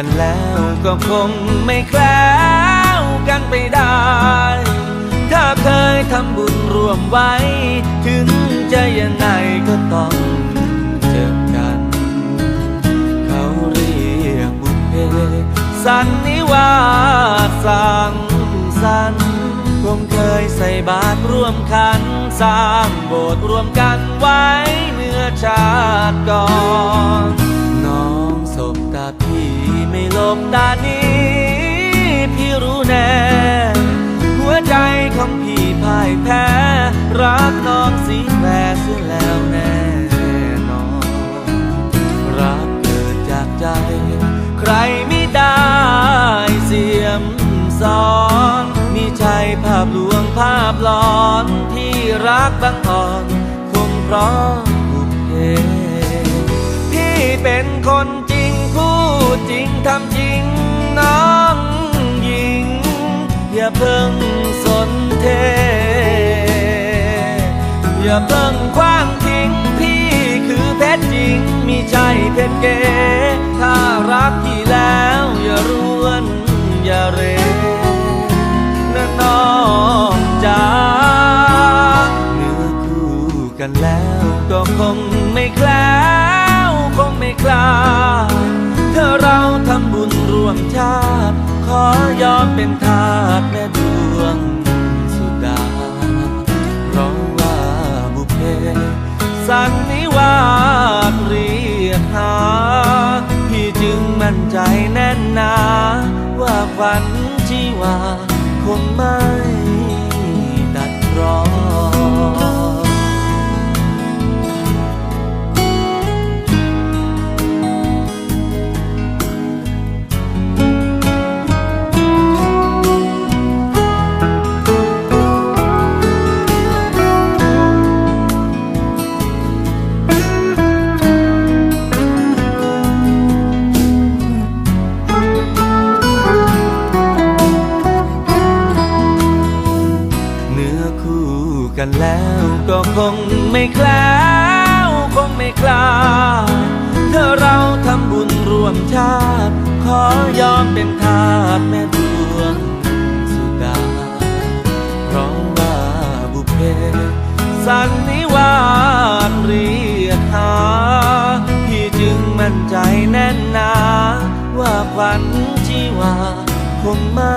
กันแล้วก็คงไม่แคล้วกันไปได้ ถ้าเคยทำบุญร่วมไว้ ถึงจะยังไงก็ต้องเจอกัน เขาเรียกบุพเพสันนิวาสังสรรค์คงเคยใส่บาตรร่วมขัน สร้างโบสถ์ร่วมกันไว้เมื่อชาติก่อน ตานี้พี่รู้แน่ หัวใจของพี่พ่ายแพ้ รักน้องสีแปรเสียแล้วแน่นอน รักเกิดจากใจ ใครไม่ได้เสียมสอนมีใจภาพลวงภาพหลอนที่รักบังอ่อนคงเพราะบุพเพพี่เป็นคน จริงทำจริงน้องหญิง อย่าเพิ่งสนเท อย่าเพิ่งคว้างทิ้งพี่คือเพชรจริงมีใจเพชรเก๋ถ้ารักพี่แล้วอย่ารวนอย่าเรนะน้องจ๋าเนื้อคู่กันแล้วก็คงไม่แคล้วคงไม่คลา ถ้าเราทำบุญร่วมชาติ ขอยอมเป็นทาสแม่ดวงสุดาเพราะว่าบุเพ สันนิวาสเรียกหา พี่จึงมั่นใจแน่นหนา ว่าฝันชีวาคงไม่ตัดรอ กันแล้วก็คงไม่แคล้วคงไม่คลาดถ้าเราทำบุญร่วมชาติ ขอยอมเป็นทาสแม่ดวงสุดา เพราะว่าบุเพ สันนิวาสเรียกหาพี่จึงมั่นใจแน่นหนา ว่าขวัญชีวาคงไม่